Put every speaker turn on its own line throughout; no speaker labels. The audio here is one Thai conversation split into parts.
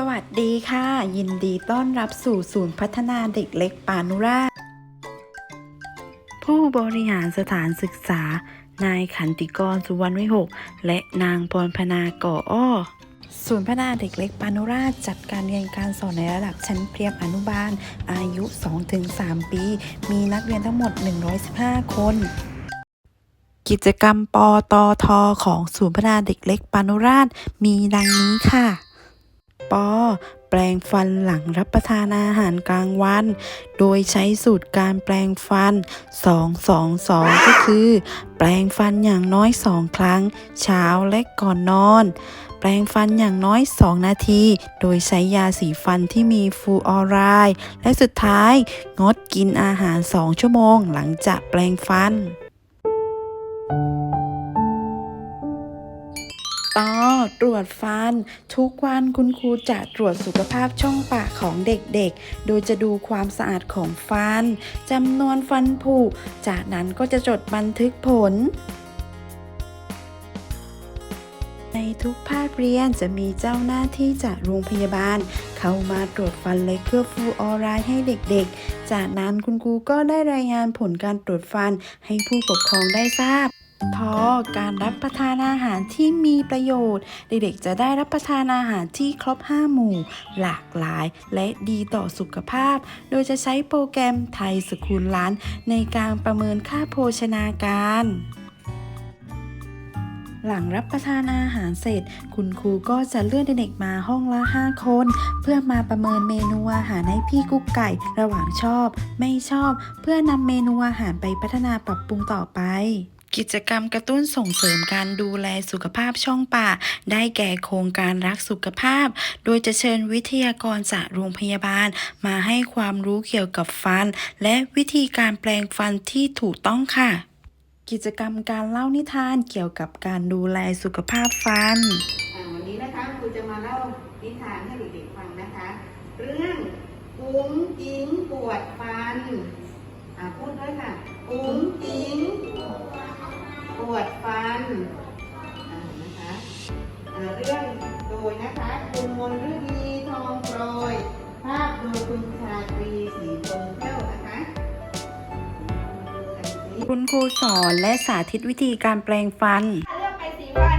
สวัสดีค่ะ ยินดีต้อนรับสู่ศูนย์พัฒนาเด็กเล็กปานุราชผู้บริหารสถานศึกษา นายขันติกรสุวรรณวิหก และนางพรพนาก่ออ้อ ศูนย์พัฒนาเด็กเล็กปานุราชจัดการเรียนการสอนในระดับชั้นเตรียมอนุบาล อายุ 2-3 ปี มีนักเรียนทั้งหมด 115 คน กิจกรรมปอตอทอของศูนย์พัฒนาเด็กเล็กปานุราชมีดังนี้ค่ะ ปอแปลงฟันหลังรับประทานอาหารกลางวัน โดยใช้สูตรการแปลงฟัน 222 ก็คือ แปลงฟันอย่างน้อย2ครั้ง เช้าและก่อนนอน แปลงฟันอย่างน้อย 2 นาที โดยใช้ยาสีฟันที่มีฟูออไรด์และสุดท้าย งดกินอาหาร 2 ชั่วโมงหลังจากแปลงฟัน ต่อตรวจฟัน ทุกวันคุณครูจะตรวจสุขภาพช่องปากของเด็กๆ โดยจะดูความสะอาดของฟันจำนวนฟันผุจากนั้นก็จะจดบันทึกผลในทุกภาคเรียนจะมีเจ้าหน้าที่จากโรงพยาบาล เข้ามาตรวจฟันเล็กเพื่อฟูออไรด์ให้เด็กๆ จากนั้นคุณครูก็ได้รายงานผลการตรวจฟันให้ผู้ปกครองได้ทราบ ทอการรับประทานอาหารที่มีประโยชน์ เด็กๆจะได้รับประทานอาหารที่ครบ 5 หมู่ หลากหลายและดีต่อสุขภาพ โดยจะใช้โปรแกรมไทยสคูลล้าน ในการประเมินค่าโภชนาการ หลังรับประทานอาหารเสร็จ คุณครูก็จะเลื่อนเด็กๆมาห้องละ 5 คน เพื่อมาประเมินเมนูอาหารให้พี่กุ๊กไก่ ระหว่างชอบ ไม่ชอบ เพื่อนำเมนูอาหารไปพัฒนาปรับปรุงต่อไป กิจกรรมกระตุ้นส่งเสริมการดูแลสุขภาพช่องปากได้แก่โครงการรักสุขภาพ โดยจะเชิญวิทยากรจากโรงพยาบาล มาให้ความรู้เกี่ยวกับฟัน และวิธีการแปลงฟันที่ถูกต้องค่ะ กิจกรรมการเล่านิทานเกี่ยวกับการดูแลสุขภาพฟัน
วันนี้นะคะครูจะมาเล่านิทานให้เด็กๆฟังนะคะ เรื่องอุ้งอิงปวดฟัน อ่าพูดด้วยค่ะอุ้งอิงปวดฟัน อ่านะคะอ่าเรื่องโดยนะคะคุณมนฤดีทองโปรยภาพโดยคุณชาตรีสีพงแก้วนะคะอ่านสิ
คุณครูสอนและสาธิตวิธีการแปลงฟัน
เลือกไปสีฟัน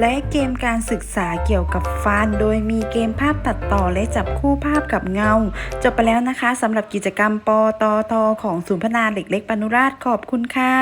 และเกม
การศึกษาเกี่ยวกับฟัน โดยมีเกมภาพตัดต่อและจับคู่ภาพกับเงา จบไปแล้วนะคะสำหรับกิจกรรมปอตอทอของศูนย์พัฒนาเด็กเล็กปนุราชขอบคุณค่ะ